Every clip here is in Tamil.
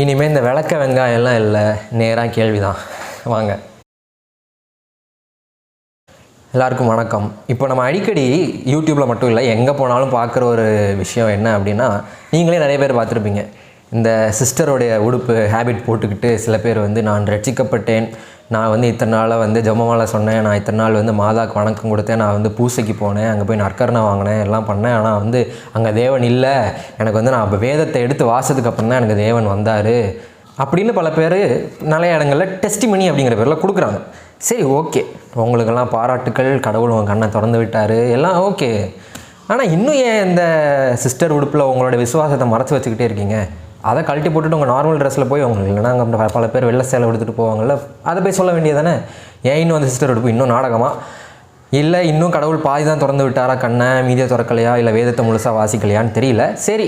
இனிமேல் இந்த விளக்க வெங்காயம்லாம் இல்லை. நேராக கேள்வி தான் வாங்க. எல்லாருக்கும் வணக்கம். இப்போ நம்ம அடிக்கடி யூடியூப்பில் மட்டும் இல்லை எங்கே போனாலும் பார்க்குற ஒரு விஷயம் என்ன அப்படின்னா நீங்களே நிறைய பேர் பார்த்துருப்பீங்க. இந்த சிஸ்டருடைய உடுப்பு ஹேபிட் போட்டுக்கிட்டு சில பேர் வந்து நான் ரட்சிக்கப்பட்டேன். நான் வந்து இத்தனை நாளாக வந்து ஜெபமாலை சொன்னேன். நான் இத்தனை நாள் வந்து மாதாக்கு வணக்கம் கொடுத்தேன். நான் வந்து பூசைக்கு போனேன். அங்கே போய் நற்கரணை வாங்கினேன். எல்லாம் பண்ணேன். ஆனால் வந்து அங்கே தேவன் இல்லை. எனக்கு வந்து நான் வேதத்தை எடுத்து வாசத்துக்கு அப்புறம் தான் எனக்கு தேவன் வந்தார். அப்படின்னு பல பேர் நிறைய இடங்களில் டெஸ்டிமணி அப்படிங்கிற பேரில் கொடுக்குறாங்க. சரி ஓகே. உங்களுக்கெல்லாம் பாராட்டுக்கள். கடவுள் உங்கள் கண்ணை திறந்து விட்டார். எல்லாம் ஓகே. ஆனால் இன்னும் ஏன் இந்த சிஸ்டர் உடுப்பில் உங்களோட விசுவாசத்தை மறைச்சி வச்சுக்கிட்டே இருக்கீங்க? அதை கழட்டி போட்டுட்டு உங்கள் நார்மல் ட்ரெஸ்ஸில் போய் அவங்க இல்லைனா அங்கே பல பேர் வெள்ளை சேலை எடுத்துகிட்டு போவாங்கல்ல அதை போய் சொல்ல வேண்டியதானே ஏன் இன்னும் அந்த சிஸ்டர் எடுப்பு இன்னும் நாடகமாக இல்லை இன்னும் கடவுள் பாதி தான் திறந்து விட்டாரா கண்ணை? மீதியை திறக்கலையா? இல்லை வேதத்தை முழுசாக வாசிக்கலையான்னு தெரியல. சரி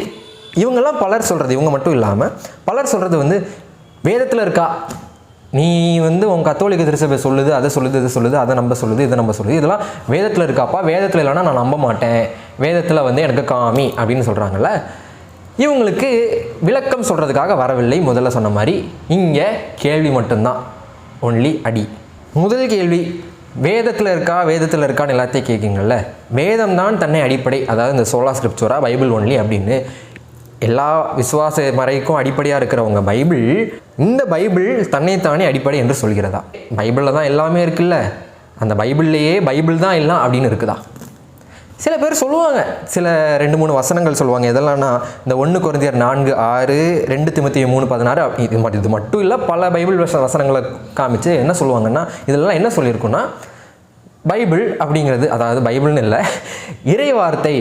இவங்கெல்லாம் பலர் சொல்கிறது இவங்க மட்டும் இல்லாமல் பலர் சொல்கிறது வந்து வேதத்தில் இருக்கா? நீ வந்து உன் கத்தோலிக்க திருச்சபை சொல்லுது அதை சொல்லுது இதை சொல்லுது அதை நம்ப சொல்லுது இதை நம்ப சொல்லுது. இதெல்லாம் வேதத்தில் இருக்காப்பா? வேதத்தில் இல்லைன்னா நான் நம்ப மாட்டேன். வேதத்தில் வந்து எனக்கு காமி அப்படின்னு சொல்கிறாங்கல்ல இவங்களுக்கு விளக்கம் சொல்கிறதுக்காக வரவில்லை. முதல்ல சொன்ன மாதிரி இங்கே கேள்வி மட்டும்தான். ஒன்லி அடி. முதல் கேள்வி வேதத்தில் இருக்கா வேதத்தில் இருக்கான்னு எல்லாத்தையும் கேட்குங்கள்ல வேதம் தான் தன்னை அடிப்படை. அதாவது இந்த சோலா ஸ்கிரிப்சுரா பைபிள் ஒன்லி அப்படின்னு எல்லா விசுவாச மறைக்கும் அடிப்படையாக இருக்கிறவங்க பைபிள் இந்த பைபிள் தன்னைத்தானே அடிப்படை என்று சொல்கிறதா? பைபிளில் தான் எல்லாமே இருக்குல்ல. அந்த பைபிள்லேயே பைபிள் தான் எல்லாம் அப்படின்னு இருக்குதா? சில பேர் சொல்லுவாங்க. சில ரெண்டு மூணு வசனங்கள் சொல்லுவாங்க. எதெல்லாம்னா இந்த ஒன்று குறைந்தியர் நான்கு ஆறு ரெண்டு திமுத்தி மூணு பதினாறு அப்படி இது மட்டும் இது மட்டும் இல்லை பல பைபிள் வச வசனங்களை காமிச்சு என்ன சொல்லுவாங்கன்னா இதெல்லாம் என்ன சொல்லியிருக்குன்னா பைபிள் அப்படிங்கிறது அதாவது பைபிள்னு இல்லை இறை வார்த்தை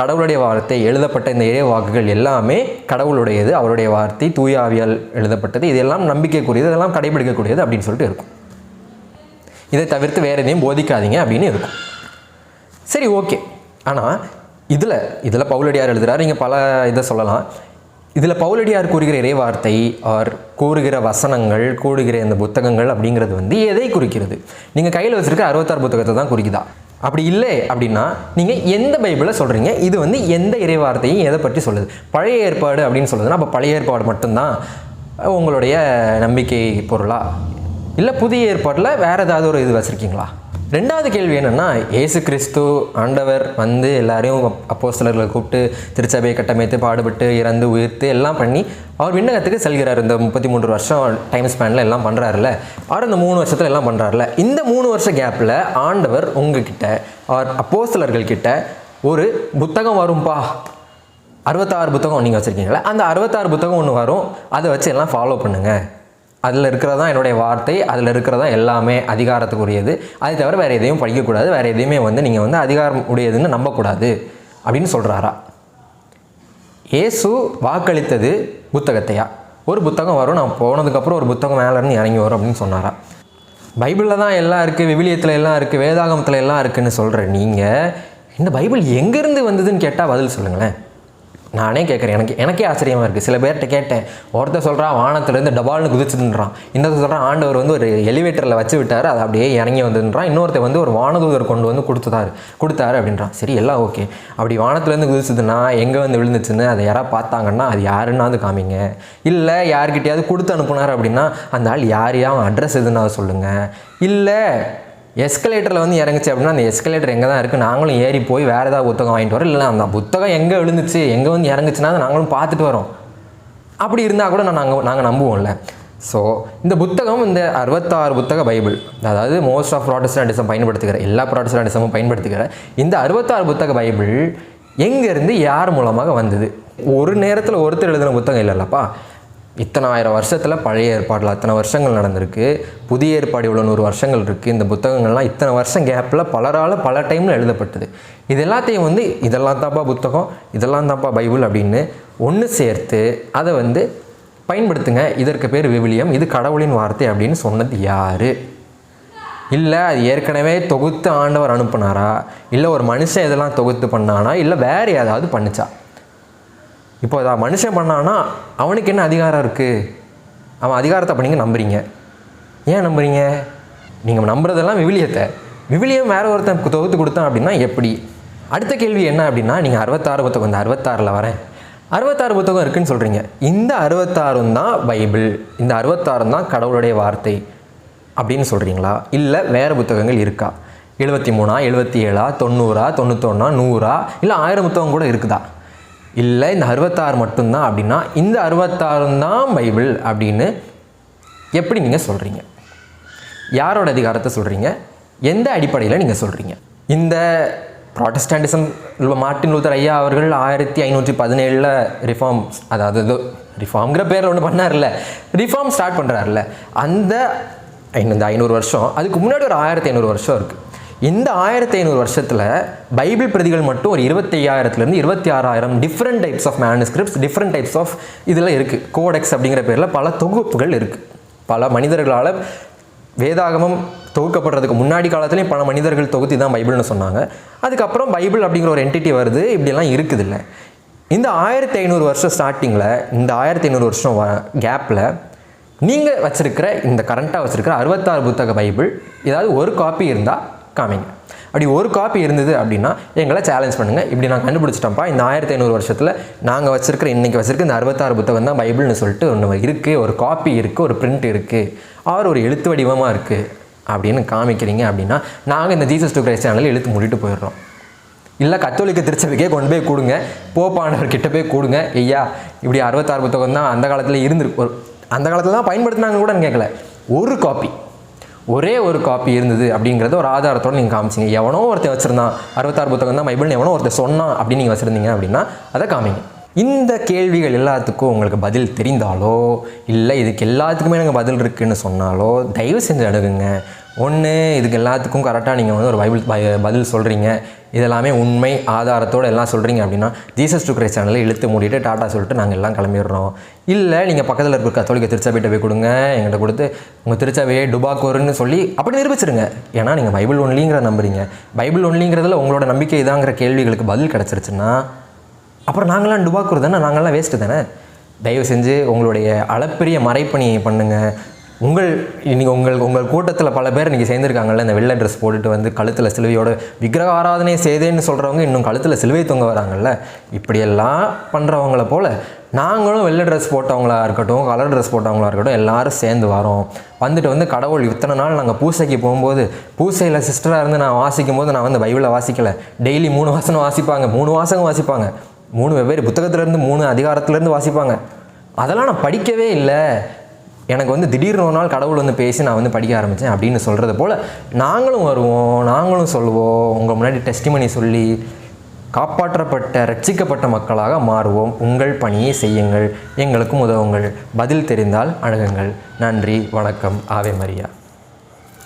கடவுளுடைய வார்த்தை எழுதப்பட்ட இந்த இறை வாக்குகள் எல்லாமே கடவுளுடையது அவருடைய வார்த்தை தூய ஆவியால் எழுதப்பட்டது இதெல்லாம் நம்பிக்கைக்குரியது இதெல்லாம் கடைபிடிக்கக்கூடியது அப்படின்னு சொல்லிட்டு இருக்கும். இதை தவிர்த்து வேறு எதையும் போதிக்காதீங்க அப்படின்னு இருக்கும். சரி ஓகே. ஆனால் இதில் இதில் பவுலடியார் எழுதுகிறார் நீங்கள் பல இதை சொல்லலாம். இதில் பவுலடியார் கூறுகிற இறைவார்த்தை ஆர் கூறுகிற வசனங்கள் கூறுகிற இந்த புத்தகங்கள் அப்படிங்கிறது வந்து எதை குறிக்கிறது? நீங்கள் கையில் வச்சுருக்க அறுபத்தாறு புத்தகத்தை தான் குறிக்குதா? அப்படி இல்லை அப்படின்னா நீங்கள் எந்த பைபிளை சொல்கிறீங்க இது வந்து எந்த இறைவார்த்தையும் எதை பற்றி சொல்லுது? பழைய ஏற்பாடு அப்படின்னு சொல்லுதுன்னா அப்போ பழைய ஏற்பாடு மட்டும்தான் உங்களுடைய நம்பிக்கை பொருளா? இல்லை புதிய ஏற்பாட்டில் வேறு ஏதாவது ஒரு இது வச்சுருக்கீங்களா? ரெண்டாவது கேள்வி என்னென்னா ஏசு கிறிஸ்து ஆண்டவர் வந்து எல்லாரையும் அப்போஸ்தலர்களை கூப்பிட்டு திருச்சபையை கட்டமைத்து பாடுபட்டு இறந்து உயிர்த்து எல்லாம் பண்ணி அவர் விண்ணகத்துக்கு செல்கிறார். இந்த முப்பத்தி மூன்று வருஷம் டைம் ஸ்பேனில் எல்லாம் பண்ணுறாருல அவர் இந்த மூணு வருஷத்தில் எல்லாம் பண்ணுறாருல இந்த மூணு வருஷ கேப்பில் ஆண்டவர் உங்ககிட்ட அவர் அப்போஸ்தலர்கள் சிலர்கள்கிட்ட ஒரு புத்தகம் வரும்பா? அறுபத்தாறு புத்தகம் நீங்கள் வச்சுருக்கீங்களா அந்த அறுபத்தாறு புத்தகம் ஒன்று வரும். அதை வச்சு எல்லாம் ஃபாலோ பண்ணுங்கள் அதில் இருக்கிறது தான் என்னுடைய வார்த்தை அதில் இருக்கிறதா எல்லாமே அதிகாரத்துக்குரியது. அதை தவிர வேறு எதையும் படிக்கக்கூடாது. வேறு எதையுமே வந்து நீங்கள் வந்து அதிகாரம் உடையதுன்னு நம்பக்கூடாது அப்படின்னு சொல்கிறாரா இயேசு வாக்களித்தது புத்தகத்தையா? ஒரு புத்தகம் வரும் நான் போனதுக்கப்புறம் ஒரு புத்தகம் மேலேருந்து இறங்கி வரும் அப்படின்னு சொன்னாரா? பைபிளில் தான் எல்லாம் இருக்குது விவிலியத்தில் எல்லாம் இருக்குது வேதாகமத்தில் எல்லாம் இருக்குதுன்னு சொல்கிற நீங்கள் இந்த பைபிள் எங்கேருந்து வந்ததுன்னு கேட்டால் பதில் சொல்லுங்களேன். நானே கேட்குறேன். எனக்கு எனக்கே ஆச்சரியமாக இருக்குது சில பேர்கிட்ட கேட்டேன் ஒருத்தர் சொல்கிறான் வானத்துலேருந்து டபால்னு குதிச்சுன்றான் இன்னொருத்தர் சொல்கிறான் ஆண்டவர் வந்து ஒரு எலிவேட்டரில் வச்சு விட்டார் அது அப்படியே இறங்கி வந்துன்றான் இன்னொருத்தர் வந்து ஒரு வானதூதர் கொண்டு வந்து கொடுத்துட்டாரு கொடுத்தாரு அப்படின்றான். சரி எல்லாம் ஓகே. அப்படி வானத்துலேருந்து குதிச்சதுன்னா எங்கே வந்து விழுந்துச்சுன்னு அதை யாராவது பார்த்தாங்கன்னா அது யாருன்னாவது காமிங்க. இல்லை யார்கிட்டயாவது கொடுத்து அனுப்புனார் அப்படின்னா அந்த ஆள் யார் யார் அட்ரஸ் எதுன்னா சொல்லுங்கள் இல்லை எஸ்கலேட்டரில் வந்து இறங்குச்சு அப்படின்னா அந்த எஸ்கலேட்டர் எங்கே தான் இருக்குது நாங்களும் ஏறி போய் வேறு ஏதாவது புத்தகம் வாங்கிட்டு வரோம். இல்லை அந்த புத்தகம் எங்கே விழுந்துச்சு? எங்கே வந்து இறங்குச்சுன்னா நாங்களும் பார்த்துட்டு வரோம். அப்படி இருந்தால் கூட நான் நாங்கள் நாங்கள் நம்புவோம்ல. ஸோ இந்த புத்தகம் இந்த அறுபத்தாறு புத்தக பைபிள் அதாவது மோஸ்ட் ஆஃப் ப்ராட்டஸ்டாண்டிசம் பயன்படுத்துகிற எல்லா ப்ராட்டஸ்டாண்டிசமும் பயன்படுத்துகிற இந்த அறுபத்தாறு புத்தக பைபிள் எங்கேருந்து யார் மூலமாக வந்தது? ஒரு நேரத்தில் ஒருத்தர் எழுதின புத்தகம் இல்லைல்லப்பா. இத்தனை ஆயிரம் வருஷத்தில் பழைய ஏற்பாடில் அத்தனை வருஷங்கள் நடந்திருக்கு. புதிய ஏற்பாடு இவ்வளோ நூறு வருஷங்கள் இருக்குது இந்த புத்தகங்கள்லாம் இத்தனை வருஷம் கேப்பில் பலரால் பல டைமில் எழுதப்பட்டது. இது எல்லாத்தையும் வந்து இதெல்லாம் தான்ப்பா புத்தகம் இதெல்லாம் தான்ப்பா பைபிள் அப்படின்னு ஒன்று சேர்த்து அதை வந்து பயன்படுத்துங்க. இதற்கு பேர் விவிலியம். இது கடவுளின் வார்த்தை அப்படின்னு சொன்னது யார்? இல்லை அது ஏற்கனவே தொகுத்து ஆண்டவர் அனுப்புனாரா? இல்லை ஒரு மனுஷன் இதெல்லாம் தொகுத்து பண்ணானா? இல்லை வேறு ஏதாவது பண்ணுச்சா? இப்போ அதான் மனுஷன் பண்ணானா அவனுக்கு என்ன அதிகாரம் இருக்குது அவன் அதிகாரத்தை அப்போ நீங்கள் நம்புறீங்க. ஏன் நம்புறீங்க? நீங்கள் நம்புறதெல்லாம் விவிலியத்தை. விவிலியம் வேறு ஒருத்தன் தொகுத்து கொடுத்தான் அப்படின்னா எப்படி? அடுத்த கேள்வி என்ன அப்படின்னா நீங்கள் அறுபத்தாறு புத்தகம் இந்த அறுபத்தாறில் வரேன். அறுபத்தாறு புத்தகம் இருக்குன்னு சொல்கிறீங்க இந்த அறுபத்தாறும் தான் பைபிள். இந்த அறுபத்தாறும் தான் கடவுளுடைய வார்த்தை அப்படின்னு சொல்கிறீங்களா இல்லை வேறு புத்தகங்கள் இருக்கா? எழுபத்தி மூணா எழுபத்தி ஏழா தொண்ணூறா தொண்ணூத்தொன்னா நூறா இல்லை ஆயிரம் புத்தகம் கூட இருக்குதா? இல்லை இந்த அறுபத்தாறு மட்டும்தான் அப்படின்னா இந்த அறுபத்தாறு தான் பைபிள் அப்படின்னு எப்படி நீங்கள் சொல்கிறீங்க யாரோட அதிகாரத்தை சொல்கிறீங்க எந்த அடிப்படையில் நீங்கள் சொல்கிறீங்க இந்த ப்ராட்டஸ்டாண்டிசம் மார்ட்டின் லூத்தர் ஐயா அவர்கள் ஆயிரத்தி ஐநூற்றி பதினேழில் ரிஃபார்ம்ஸ் அதாவது ரிஃபார்ம்ங்கிற பேரில் ஒன்று பண்ணார்ல ரிஃபார்ம் ஸ்டார்ட் பண்ணுறாருல அந்த இந்த ஐநூறு வருஷம் அதுக்கு முன்னாடி ஒரு ஆயிரத்தி ஐநூறு வருஷம் இருக்குது இந்த ஆயிரத்தி ஐநூறு வருஷத்தில் பைபிள் பிரதிகள் மட்டும் ஒரு இருபத்தையாயிரத்துலேருந்து இருபத்தி ஆறாயிரம் different types of manuscripts different types of இதில் இருக்குது கோடெக்ஸ் அப்படிங்கிற பேரில் பல தொகுப்புகள் இருக்குது பல மனிதர்களால் வேதாகமம் தொகுக்கப்படுறதுக்கு முன்னாடி காலத்துலேயும் பல மனிதர்கள் தொகுத்தி தான் பைபிள்னு சொன்னாங்க. அதுக்கப்புறம் பைபிள் அப்படிங்கிற ஒரு என்டிட்டி வருது. இப்படிலாம் இருக்குது இல்லை இந்த ஆயிரத்தி ஐநூறு வருஷம் ஸ்டார்டிங்கில் இந்த ஆயிரத்தி ஐநூறு வருஷம் கேப்பில் நீங்கள் வச்சுருக்கிற இந்த கரண்ட்டாக வச்சுருக்கிற அறுபத்தாறு புத்தக பைபிள் ஏதாவது ஒரு காப்பி இருந்தால் காமிங்க அப்படி ஒரு காப்பி இருந்தது அப்படின்னா எங்களை சேலஞ்ச் பண்ணுங்கள் இப்படி நான் கண்டுபிடிச்சிட்டோம்ப்பா இந்த ஆயிரத்தி ஐநூறு வருஷத்தில் நாங்கள் வச்சிருக்கிற இன்றைக்கி வச்சிருக்க இந்த அறுபத்தாறு புத்தகம் தான் பைபிள்னு சொல்லிட்டு ஒன்று இருக்குது ஒரு காப்பி இருக்குது ஒரு பிரிண்ட் இருக்குது ஆறு ஒரு எழுத்து வடிவமாக இருக்குது அப்படின்னு காமிக்கிறீங்க அப்படின்னா நாங்கள் இந்த ஜீசஸ் டு கிரைஸ்ட் சேனலில் எழுத்து மூடிட்டு போயிடுறோம். இல்லை கத்தோலிக்க திருச்சபைக்கே கொண்டு போய் கொடுங்க. போப்பாண்டவர்கிட்ட போய் கொடுங்க. ஐயா இப்படி அறுபத்தாறு புத்தகம் தான் அந்த காலத்தில் இருந்திருக்கு. ஒரு அந்த காலத்தில் தான் பயன்படுத்தினாங்க கூட கேட்கல ஒரு காப்பி ஒரே ஒரு காப்பி இருந்தது அப்படிங்கிறத ஒரு ஆதாரத்தோடு நீங்கள் காமிச்சிங்க. எவனோ ஒருத்தன் வச்சுருந்தான். அறுபத்தாறு புத்தகம் தான் பைபிள்னு எவனோ ஒருத்தர் சொன்னான் அப்படின்னு நீங்கள் வச்சுருந்தீங்க அப்படின்னா அதை காமிங்க. இந்த கேள்விகள் எல்லாத்துக்கும் உங்களுக்கு பதில் தெரிந்தாலோ இல்லை இதுக்கு எல்லாத்துக்குமே எனக்கு பதில் இருக்குதுன்னு சொன்னாலோ தயவு செஞ்சு அணுகுங்க. ஒன்று இதுக்கு எல்லாத்துக்கும் கரெக்டாக நீங்கள் வந்து ஒரு பைபிள் பதில் சொல்கிறீங்க இதெல்லாமே உண்மை ஆதாரத்தோடு எல்லாம் சொல்கிறீங்க அப்படின்னா ஜீசஸ் டு கிரைஸ் சேனலில் இழுத்து மூடிட்டு டாட்டா சொல்லிட்டு நாங்கள் எல்லாம் கிளம்பிடுறோம். இல்லை நீங்கள் பக்கத்தில் இருக்க கத்தோலிக்க திருச்சபையிட்ட போய் கொடுங்க எங்கள்கிட்ட கொடுத்து உங்கள் திருச்சபையை டுபாக்கோருன்னு சொல்லி அப்படி நிரூபிச்சிருங்க. ஏன்னா நீங்கள் பைபிள் ஒன்லிங்கிற நம்புறீங்க. பைபிள் ஒன்லிங்கிறதுல உங்களோட நம்பிக்கை இதாங்கிற கேள்விகளுக்கு பதில் கிடச்சிருச்சுன்னா அப்புறம் நாங்களாம் டுபாக்கூர் தானே நாங்களாம் வேஸ்ட்டு தானே? தயவு செஞ்சு உங்களுடைய அளப்பெரிய மறைப்பணியை பண்ணுங்கள் உங்கள் நீங்கள் உங்கள் உங்கள் கூட்டத்தில் பல பேர் இன்றைக்கி சேர்ந்துருக்காங்கல்ல இந்த வெள்ளை ட்ரெஸ் போட்டுட்டு வந்து கழுத்தில் சிலுவையோட விக்கிரக ஆராதனை செய்தேன்னு சொல்கிறவங்க இன்னும் கழுத்தில் சிலுவை தொங்க வராங்கல்ல. இப்படியெல்லாம் பண்ணுறவங்கள போல் நாங்களும் வெள்ளை ட்ரெஸ் போட்டவங்களா இருக்கட்டும் கலர் ட்ரெஸ் போட்டவங்களா இருக்கட்டும் எல்லாரும் சேர்ந்து வரோம். வந்துட்டு வந்து கடவுள் இத்தனை நாள் நாங்கள் பூசைக்கு போகும்போது பூசையில் சிஸ்டராக இருந்து நான் வாசிக்கும் போது நான் வந்து பைபிளை வாசிக்கலை. டெய்லி மூணு வாசனம் வாசிப்பாங்க மூணு வாசகம் வாசிப்பாங்க. மூணு வெவ்வேறு புத்தகத்திலேருந்து மூணு அதிகாரத்துலேருந்து வாசிப்பாங்க. அதெல்லாம் நான் படிக்கவே இல்லை. எனக்கு வந்து திடீர்னு ஒரு நாள் கடவுள் வந்து பேசி நான் வந்து படிக்க ஆரம்பித்தேன் அப்படின்னு சொல்கிறது போல் நாங்களும் வருவோம் நாங்களும் சொல்லுவோம். உங்கள் முன்னாடி டெஸ்டிமனி சொல்லி காப்பாற்றப்பட்ட ரட்சிக்கப்பட்ட மக்களாக மாறுவோம். உங்கள் பணியை செய்யுங்கள். எங்களுக்கும் உதவுங்கள். பதில் தெரிந்தால் அணுகுங்கள். நன்றி வணக்கம். ஆவே மரியா.